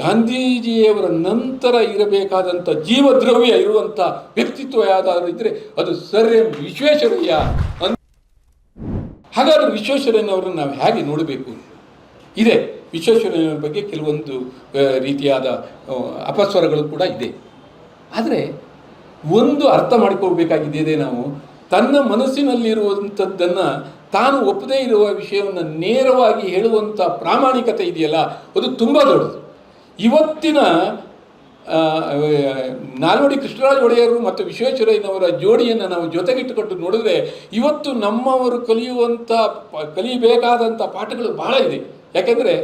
ಗಾಂಧೀಜಿಯವರ ನಂತರ ಇರಬೇಕಾದಂಥ ಜೀವದ್ರವ್ಯ ಇರುವಂಥ ವ್ಯಕ್ತಿತ್ವ ಯಾವುದಾದ್ರೂ ಇದ್ರೆ ಅದು ಸರ್ ಎಂ ವಿಶ್ವೇಶ್ವರಯ್ಯ ಅಂತ ಹಾಗಾದ್ರೆ ವಿಶ್ವೇಶ್ವರಯ್ಯನವರನ್ನು ನಾವು ಹೇಗೆ ನೋಡಬೇಕು? ಇದೆ ವಿಶ್ವೇಶ್ವರಯ್ಯನ ಬಗ್ಗೆ ಕೆಲವೊಂದು ರೀತಿಯಾದ ಅಪಸ್ವರಗಳು ಕೂಡ ಇದೆ. ಆದರೆ ಒಂದು ಅರ್ಥ ಮಾಡ್ಕೋಬೇಕಾಗಿದೆ ನಾವು, ತನ್ನ ಮನಸ್ಸಿನಲ್ಲಿರುವಂಥದ್ದನ್ನು ತಾನು ಒಪ್ಪದೇ ಇರುವ ವಿಷಯವನ್ನು ನೇರವಾಗಿ ಹೇಳುವಂಥ ಪ್ರಾಮಾಣಿಕತೆ ಇದೆಯಲ್ಲ, ಅದು ತುಂಬ ದೊಡ್ಡದು. ಇವತ್ತಿನ ನಾಲ್ವಡಿ ಕೃಷ್ಣರಾಜ ಒಡೆಯರು ಮತ್ತು ವಿಶ್ವೇಶ್ವರಯ್ಯನವರ ಜೋಡಿಯನ್ನು ನಾವು ಜೊತೆಗಿಟ್ಟುಕೊಂಡು ನೋಡಿದ್ರೆ ಇವತ್ತು ನಮ್ಮವರು ಕಲಿಯುವಂಥ, ಕಲಿಯಬೇಕಾದಂಥ ಪಾಠಗಳು ಬಹಳ ಇದೆ. ಯಾಕೆಂದರೆ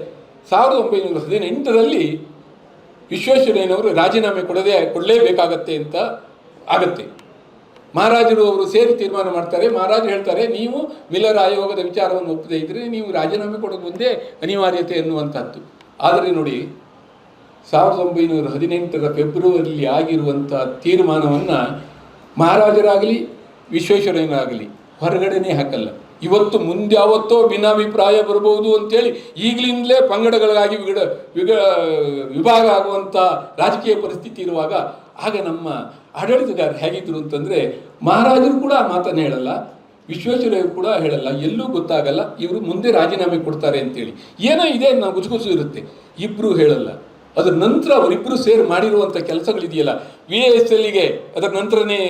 ಸಾವಿರದ ಒಂಬೈನೂರ ಹದಿನೆಂಟರಲ್ಲಿ ವಿಶ್ವೇಶ್ವರಯ್ಯನವರು ರಾಜೀನಾಮೆ ಕೊಡದೇ ಕೊಡಲೇಬೇಕಾಗತ್ತೆ ಅಂತ ಆಗತ್ತೆ. ಮಹಾರಾಜರು ಅವರು ಸೇರಿ ತೀರ್ಮಾನ ಮಾಡ್ತಾರೆ. ಮಹಾರಾಜರು ಹೇಳ್ತಾರೆ, ನೀವು ಮಿಲರ ಆಯೋಗದ ವಿಚಾರವನ್ನು ಒಪ್ಪದೇ ಇದ್ದರೆ ನೀವು ರಾಜೀನಾಮೆ ಕೊಡೋದು ಒಂದೇ ಅನಿವಾರ್ಯತೆ ಎನ್ನುವಂಥದ್ದು. ಆದರೆ ನೋಡಿ ಸಾವಿರದ ಒಂಬೈನೂರ ಹದಿನೆಂಟರ ಫೆಬ್ರವರಿಯಲ್ಲಿ ಆಗಿರುವಂಥ ತೀರ್ಮಾನವನ್ನು ಮಹಾರಾಜರಾಗಲಿ ವಿಶ್ವೇಶ್ವರಯ್ಯನಾಗಲಿ ಹೊರಗಡೆನೇ ಹಾಕಲ್ಲ. ಇವತ್ತು ಮುಂದ್ಯಾವತ್ತೋ ಭಿನ್ನಾಭಿಪ್ರಾಯ ಬರಬಹುದು ಅಂತೇಳಿ ಈಗಲಿಂದಲೇ ಪಂಗಡಗಳಾಗಿ ವಿಗಡ, ವಿಗ, ವಿಭಾಗ ಆಗುವಂಥ ರಾಜಕೀಯ ಪರಿಸ್ಥಿತಿ ಇರುವಾಗ ಆಗ ನಮ್ಮ ಆಡಳಿತಗಾರರು ಹೇಗಿದ್ರು ಅಂತಂದರೆ ಮಹಾರಾಜರು ಕೂಡ ಆ ಮಾತನ್ನು ಹೇಳಲ್ಲ ವಿಶ್ವೇಶ್ವರಯ್ಯ ಕೂಡ ಹೇಳಲ್ಲ, ಎಲ್ಲೂ ಗೊತ್ತಾಗಲ್ಲ, ಇವರು ಮುಂದೆ ರಾಜೀನಾಮೆ ಕೊಡ್ತಾರೆ ಅಂತೇಳಿ. ಏನೋ ಇದೆ ನಾವು ಗುಜುಗುಸು ಇರುತ್ತೆ. ಇಬ್ಬರು ಹೇಳಲ್ಲ. ಅದರ ನಂತರ ಅವರಿಬ್ಬರು ಸೇರಿ ಮಾಡಿರುವಂಥ ಕೆಲಸಗಳಿದೆಯಲ್ಲ ವಿ ಎಸ್ ಎಲ್ಗೆ ಅದರ ನಂತರನೇ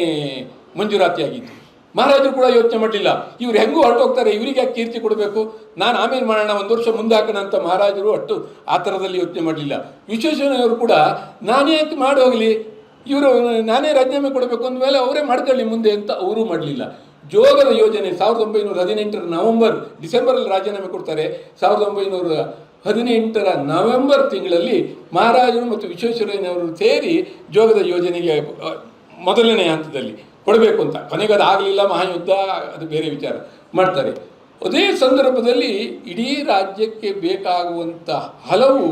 ಮಂಜೂರಾತಿ ಆಗಿತ್ತು ಮಹಾರಾಜರು ಕೂಡ ಯೋಚನೆ ಮಾಡಲಿಲ್ಲ, ಇವ್ರು ಹೆಂಗೂ ಹೊರಟೋಗ್ತಾರೆ, ಇವರಿಗೆ ಯಾಕೆ ಕೀರ್ತಿ ಕೊಡಬೇಕು? ನಾನು ಆಮೇಲೆ ಮಾಡೋಣ, ಒಂದು ವರ್ಷ ಮುಂದೆ ಹಾಕೋಣ ಅಂತ ಮಹಾರಾಜರು ಅಷ್ಟು ಆ ಥರದಲ್ಲಿ ಯೋಚನೆ ಮಾಡಲಿಲ್ಲ. ವಿಶ್ವೇಶ್ವರಯ್ಯವರು ಕೂಡ, ನಾನೇ ಯಾಕೆ ಮಾಡೋಗಲಿ ಇವರು, ನಾನೇ ರಾಜೀನಾಮೆ ಕೊಡಬೇಕು ಅಂದಮೇಲೆ ಅವರೇ ಮಾಡ್ಕೊಳ್ಳಿ ಮುಂದೆ ಅಂತ ಅವರೂ ಮಾಡಲಿಲ್ಲ. ಜೋಗದ ಯೋಜನೆ ಸಾವಿರದ ಒಂಬೈನೂರ ಹದಿನೆಂಟರ ನವೆಂಬರ್, ಡಿಸೆಂಬರಲ್ಲಿ ರಾಜೀನಾಮೆ ಕೊಡ್ತಾರೆ, ಸಾವಿರದ ಒಂಬೈನೂರ ಹದಿನೆಂಟರ ನವೆಂಬರ್ ತಿಂಗಳಲ್ಲಿ ಮಹಾರಾಜರು ಮತ್ತು ವಿಶ್ವೇಶ್ವರಯ್ಯನವರು ಸೇರಿ ಜೋಗದ ಯೋಜನೆಗೆ ಮೊದಲನೇ ಹಂತದಲ್ಲಿ ಕೊಡಬೇಕು ಅಂತ. ಕೊನೆಗೆ ಅದು ಆಗಲಿಲ್ಲ ಮಹಾಯುದ್ಧ, ಅದು ಬೇರೆ ವಿಚಾರ ಮಾಡ್ತಾರೆ. ಅದೇ ಸಂದರ್ಭದಲ್ಲಿ ಇಡೀ ರಾಜ್ಯಕ್ಕೆ ಬೇಕಾಗುವಂಥ ಹಲವು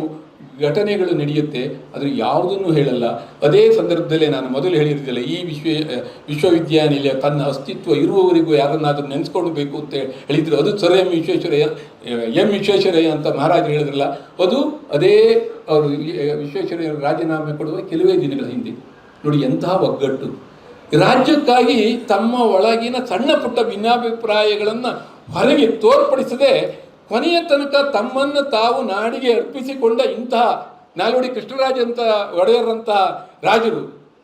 ಘಟನೆಗಳು ನಡೆಯುತ್ತೆ, ಅದು ಯಾವುದನ್ನು ಹೇಳಲ್ಲ. ಅದೇ ಸಂದರ್ಭದಲ್ಲೇ ನಾನು ಮೊದಲು ಹೇಳಿರ್ತಿಲ್ಲ ಈ ವಿಶ್ವ ವಿಶ್ವವಿದ್ಯಾನಿಲಯ ತನ್ನ ಅಸ್ತಿತ್ವ ಇರುವವರಿಗೂ ಯಾರನ್ನಾದರೂ ನೆನೆಸ್ಕೊಳ್ಬೇಕು ಅಂತ ಹೇಳಿದ್ರು. ಅದು sir M Visvesvaraya M Visvesvaraya ಅಂತ ಮಹಾರಾಜರು ಹೇಳಿದ್ರಲ್ಲ, ಅದು ಅದೇ ಅವರು ವಿಶ್ವೇಶ್ವರಯ್ಯ ರಾಜೀನಾಮೆ ಕೊಡುವ ಕೆಲವೇ ದಿನಗಳ ಹಿಂದೆ. ನೋಡಿ ಎಂತಹ ಒಗ್ಗಟ್ಟು. ರಾಜ್ಯಕ್ಕಾಗಿ ತಮ್ಮ ಒಳಗಿನ ಸಣ್ಣ ಪುಟ್ಟ ಭಿನ್ನಾಭಿಪ್ರಾಯಗಳನ್ನು ಹೊರಗೆ ತೋರ್ಪಡಿಸದೆ ಕೊನೆಯ ತನಕ ತಮ್ಮನ್ನು ತಾವು ನಾಡಿಗೆ ಅರ್ಪಿಸಿಕೊಂಡ ಇಂತಹ ನಾಲ್ವಡಿ ಕೃಷ್ಣರಾಜ ಅಂತ ಒಡೆಯರಂತಹ ರಾಜರು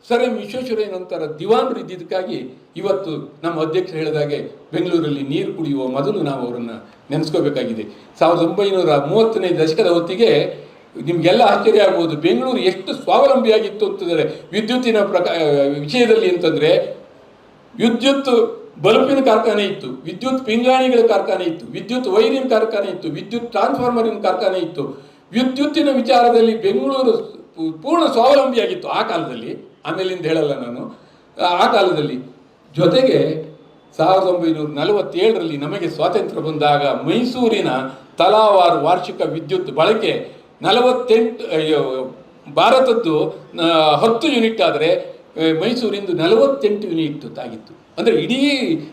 ಸರ್ ಎಂ ವಿಶ್ವೇಶ್ವರಯ್ಯನಂತರ ದಿವಾನರು ಇದ್ದಿದ್ದಕ್ಕಾಗಿ ಇವತ್ತು ನಮ್ಮ ಅಧ್ಯಕ್ಷರು ಹೇಳಿದಾಗೆ ಬೆಂಗಳೂರಲ್ಲಿ ನೀರು ಕುಡಿಯುವ ಮೊದಲು ನಾವು ಅವರನ್ನು ನೆನೆಸ್ಕೋಬೇಕಾಗಿದೆ. ಸಾವಿರದ ಒಂಬೈನೂರ ಮೂವತ್ತನೇ ದಶಕದ ಹೊತ್ತಿಗೆ ನಿಮಗೆಲ್ಲ ಆಶ್ಚರ್ಯ ಆಗ್ಬೋದು ಬೆಂಗಳೂರು ಎಷ್ಟು ಸ್ವಾವಲಂಬಿಯಾಗಿತ್ತು ಅಂತಂದರೆ ವಿದ್ಯುತ್ತಿನ ಪ್ರಕಾ, ವಿಷಯದಲ್ಲಿ ಅಂತಂದರೆ ವಿದ್ಯುತ್ ಬಲ್ಬಿನ ಕಾರ್ಖಾನೆ ಇತ್ತು, ವಿದ್ಯುತ್ ಪಿಂಗಾಣಿಗಳ ಕಾರ್ಖಾನೆ ಇತ್ತು, ವಿದ್ಯುತ್ ವೈರಿನ ಕಾರ್ಖಾನೆ ಇತ್ತು, ವಿದ್ಯುತ್ ಟ್ರಾನ್ಸ್ಫಾರ್ಮರಿನ ಕಾರ್ಖಾನೆ ಇತ್ತು. ವಿದ್ಯುತ್ತಿನ ವಿಚಾರದಲ್ಲಿ ಬೆಂಗಳೂರು ಪೂರ್ಣ ಸ್ವಾವಲಂಬಿಯಾಗಿತ್ತು ಆ ಕಾಲದಲ್ಲಿ, ಆಮೇಲಿಂದ ಹೇಳಲ್ಲ ನಾನು. ಆ- ಕಾಲದಲ್ಲಿ ಜೊತೆಗೆ ಸಾವಿರದ ಒಂಬೈನೂರ ನಲವತ್ತೇಳರಲ್ಲಿ ನಮಗೆ ಸ್ವಾತಂತ್ರ್ಯ ಬಂದಾಗ ಮೈಸೂರಿನ ತಲಾವಾರು ವಾರ್ಷಿಕ ವಿದ್ಯುತ್ ಬಳಕೆ ನಲವತ್ತೆಂಟು ಭಾರತದ್ದು ಹತ್ತು ಯೂನಿಟ್ ಆದರೆ ಮೈಸೂರಿಂದು ನಲವತ್ತೆಂಟು ಯೂನಿಟ್ ತಾಗಿತ್ತು ಅಂದರೆ ಇಡೀ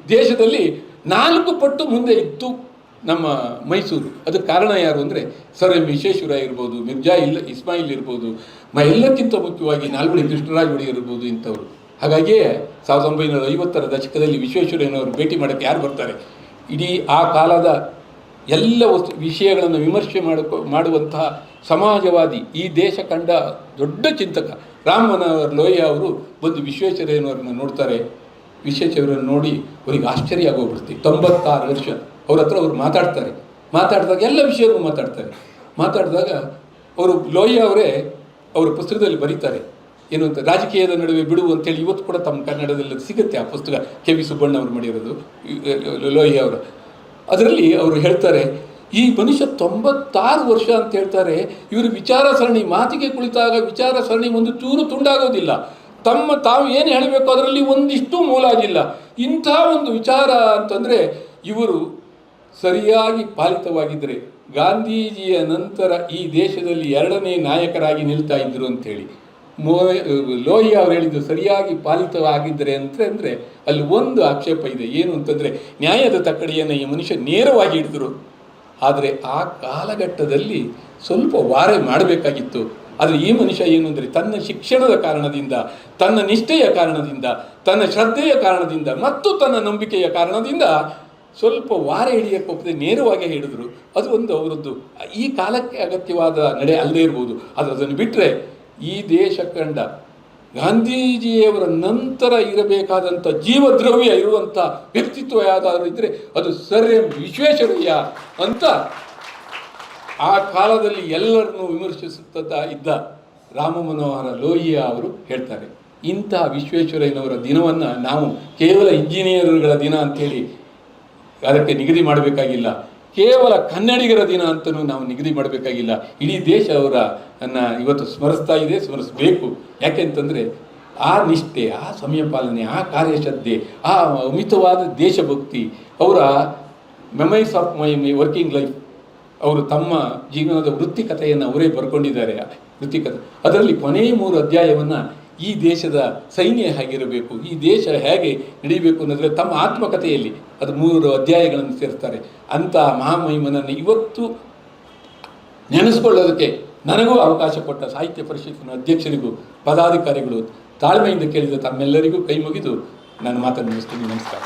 ದೇಶದಲ್ಲಿ ನಾಲ್ಕು ಪಟ್ಟು ಮುಂದೆ ಇತ್ತು ನಮ್ಮ ಮೈಸೂರು. ಅದಕ್ಕೆ ಕಾರಣ ಯಾರು ಅಂದರೆ ಸರ್ ಎಂ ವಿಶ್ವೇಶ್ವರ ಇರ್ಬೋದು, ಮಿರ್ಜಾ ಇಲ್ಲ ಇಸ್ಮಾಯಿಲ್ ಇರ್ಬೋದು, ಮ, ಎಲ್ಲಕ್ಕಿಂತ ಮುಖ್ಯವಾಗಿ ನಾಲ್ವಡಿ ಕೃಷ್ಣರಾಜ ಒಡೆಯರ್ ಇರ್ಬೋದು ಇಂಥವರು. ಹಾಗಾಗಿಯೇ ಸಾವಿರದ ಒಂಬೈನೂರ ಐವತ್ತರ ದಶಕದಲ್ಲಿ ವಿಶ್ವೇಶ್ವರಯ್ಯನವರು ಭೇಟಿ ಮಾಡೋಕ್ಕೆ ಯಾರು ಬರ್ತಾರೆ? ಇಡೀ ಆ ಕಾಲದ ಎಲ್ಲ ವಸ್ತು ವಿಷಯಗಳನ್ನು ವಿಮರ್ಶೆ ಮಾಡಿಕೊ, ಮಾಡುವಂತಹ ಸಮಾಜವಾದಿ ಈ ದೇಶ ಕಂಡ ದೊಡ್ಡ ಚಿಂತಕ ರಾಮನವರ ಲೋಹಿಯ ಅವರು ಬಂದು ವಿಶ್ವೇಶ್ವರಯ್ಯನವರನ್ನು ನೋಡ್ತಾರೆ. ವಿಶ್ವೇಶ್ವರನ್ನು ನೋಡಿ ಅವರಿಗೆ ಆಶ್ಚರ್ಯ ಆಗೋಗ್ಬಿಡುತ್ತೆ. ತೊಂಬತ್ತಾರು ವರ್ಷ ಅವ್ರ ಹತ್ರ ಅವ್ರು ಮಾತಾಡ್ತಾರೆ. ಮಾತಾಡಿದಾಗ ಎಲ್ಲ ವಿಷಯಗಳು ಮಾತಾಡ್ತಾರೆ. ಮಾತಾಡಿದಾಗ ಅವರು ಲೋಹಿಯ ಅವರೇ ಅವರ ಪುಸ್ತಕದಲ್ಲಿ ಬರೀತಾರೆ. ಏನು ಅಂತ ರಾಜಕೀಯದ ನಡುವೆ ಬಿಡು ಅಂತೇಳಿ ಇವತ್ತು ಕೂಡ ತಮ್ಮ ಕನ್ನಡದಲ್ಲಿ ಸಿಗುತ್ತೆ ಆ ಪುಸ್ತಕ ಕೆ ವಿ ಸುಬ್ಬಣ್ಣ ಅವರು ಮಾಡಿರೋದು ಲೋಹಿಯ ಅವರು. ಅದರಲ್ಲಿ ಅವರು ಹೇಳ್ತಾರೆ, ಈ ಮನುಷ್ಯ ತೊಂಬತ್ತಾರು ವರ್ಷ ಅಂತ ಹೇಳ್ತಾರೆ, ಇವರು ವಿಚಾರ ಸರಣಿ ಮಾತಿಗೆ ಕುಳಿತಾಗ ವಿಚಾರ ಸರಣಿ ಒಂದು ಚೂರು ತುಂಡಾಗೋದಿಲ್ಲ. ತಮ್ಮ ತಾವು ಏನು ಹೇಳಬೇಕು ಅದರಲ್ಲಿ ಒಂದಿಷ್ಟು ಮೂಲಾಗಿಲ್ಲ. ಇಂಥ ಒಂದು ವಿಚಾರ ಅಂತಂದರೆ, ಇವರು ಸರಿಯಾಗಿ ಪಾಲಿತವಾಗಿದ್ದರೆ ಗಾಂಧೀಜಿಯ ನಂತರ ಈ ದೇಶದಲ್ಲಿ ಎರಡನೇ ನಾಯಕರಾಗಿ ನಿಲ್ತಾ ಇದ್ದರು ಅಂತೇಳಿ ಮೋ ಲೋಹಿ ಅವರು ಹೇಳಿದ್ದು ಸರಿಯಾಗಿ ಪಾಲಿತವಾಗಿದ್ದರೆ ಅಂತ ಅಂದರೆ ಅಲ್ಲಿ ಒಂದು ಆಕ್ಷೇಪ ಇದೆ. ಏನು ಅಂತಂದರೆ ನ್ಯಾಯದ ತಕ್ಕಡಿಯನ್ನು ಈ ಮನುಷ್ಯ ನೇರವಾಗಿ ಹಿಡಿದ್ರು. ಆದರೆ ಆ ಕಾಲಘಟ್ಟದಲ್ಲಿ ಸ್ವಲ್ಪ ವಾರೆ ಮಾಡಬೇಕಾಗಿತ್ತು. ಆದರೆ ಈ ಮನುಷ್ಯ ಏನು ಅಂದರೆ ತನ್ನ ಶಿಕ್ಷಣದ ಕಾರಣದಿಂದ, ತನ್ನ ನಿಷ್ಠೆಯ ಕಾರಣದಿಂದ, ತನ್ನ ಶ್ರದ್ಧೆಯ ಕಾರಣದಿಂದ ಮತ್ತು ತನ್ನ ನಂಬಿಕೆಯ ಕಾರಣದಿಂದ ಸ್ವಲ್ಪ ವಾರ ಹಿಡಿಯಕ್ಕೆ ಒಪ್ಪದೆ ನೇರವಾಗಿ ಹೇಳಿದರು ಅದು ಒಂದು ಅವರದ್ದು ಈ ಕಾಲಕ್ಕೆ ಅಗತ್ಯವಾದ ನಡೆ ಅಲ್ಲದೇ ಇರ್ಬೋದು. ಆದರೆ ಅದನ್ನು ಬಿಟ್ಟರೆ ಈ ದೇಶ ಕಂಡ ಗಾಂಧೀಜಿಯವರ ನಂತರ ಇರಬೇಕಾದಂಥ ಜೀವದ್ರವ್ಯ ಇರುವಂಥ ವ್ಯಕ್ತಿತ್ವ ಯಾವುದಾದ್ರೂ ಇದ್ದರೆ ಅದು ಸರ್ ಎಂ ವಿಶ್ವೇಶ್ವರಯ್ಯ ಅಂತ ಆ ಕಾಲದಲ್ಲಿ ಎಲ್ಲರನ್ನೂ ವಿಮರ್ಶಿಸುತ್ತ ಇದ್ದ ರಾಮ ಮನೋಹರ ಲೋಹಿಯಾ ಅವರು ಹೇಳ್ತಾರೆ, ಇಂತಹ ವಿಶ್ವೇಶ್ವರಯ್ಯನವರ ದಿನವನ್ನು ನಾವು ಕೇವಲ ಇಂಜಿನಿಯರ್ಗಳ ದಿನ ಅಂಥೇಳಿ ಅದಕ್ಕೆ ನಿಗದಿ ಮಾಡಬೇಕಾಗಿಲ್ಲ. ಕೇವಲ ಕನ್ನಡಿಗರ ದಿನ ಅಂತಲೂ ನಾವು ನಿಗದಿ ಮಾಡಬೇಕಾಗಿಲ್ಲ. ಇಡೀ ದೇಶ ಅವರ ಇವತ್ತು ಸ್ಮರಿಸ್ತಾ ಇದೆ, ಸ್ಮರಿಸಬೇಕು. ಯಾಕೆಂತಂದರೆ ಆ ನಿಷ್ಠೆ, ಆ ಸಮಯ ಪಾಲನೆ, ಆ ಕಾರ್ಯಶ್ರದ್ಧೆ, ಆ ಅಮಿತವಾದ ದೇಶಭಕ್ತಿ, ಅವರ memoirs of my my working life ಅವರು ತಮ್ಮ ಜೀವನದ ವೃತ್ತಿಕತೆಯನ್ನು ಅವರೇ ಬರ್ಕೊಂಡಿದ್ದಾರೆ. ವೃತ್ತಿ ಕಥೆ ಅದರಲ್ಲಿ ಕೊನೆಯ ಮೂರು ಅಧ್ಯಾಯವನ್ನು ಈ ದೇಶದ ಸೈನ್ಯ ಹೇಗಿರಬೇಕು, ಈ ದೇಶ ಹೇಗೆ ನಡೀಬೇಕು ಅನ್ನೋದ್ರೆ ತಮ್ಮ ಆತ್ಮಕಥೆಯಲ್ಲಿ ಅದು ಮೂರು ಅಧ್ಯಾಯಗಳನ್ನು ಸೇರಿಸ್ತಾರೆ. ಅಂಥ ಮಹಾಮಹಿಮನನ್ನು ಇವತ್ತು ನೆನೆಸ್ಕೊಳ್ಳೋದಕ್ಕೆ ನನಗೂ ಅವಕಾಶ ಕೊಟ್ಟ ಸಾಹಿತ್ಯ ಪರಿಷತ್ತಿನ ಅಧ್ಯಕ್ಷರಿಗೂ, ಪದಾಧಿಕಾರಿಗಳು ತಾಳ್ಮೆಯಿಂದ ಕೇಳಿದ ತಮ್ಮೆಲ್ಲರಿಗೂ ಕೈ ಮುಗಿದು ನಾನು ಮಾತನ್ನು ನಮಸ್ಕಾರ.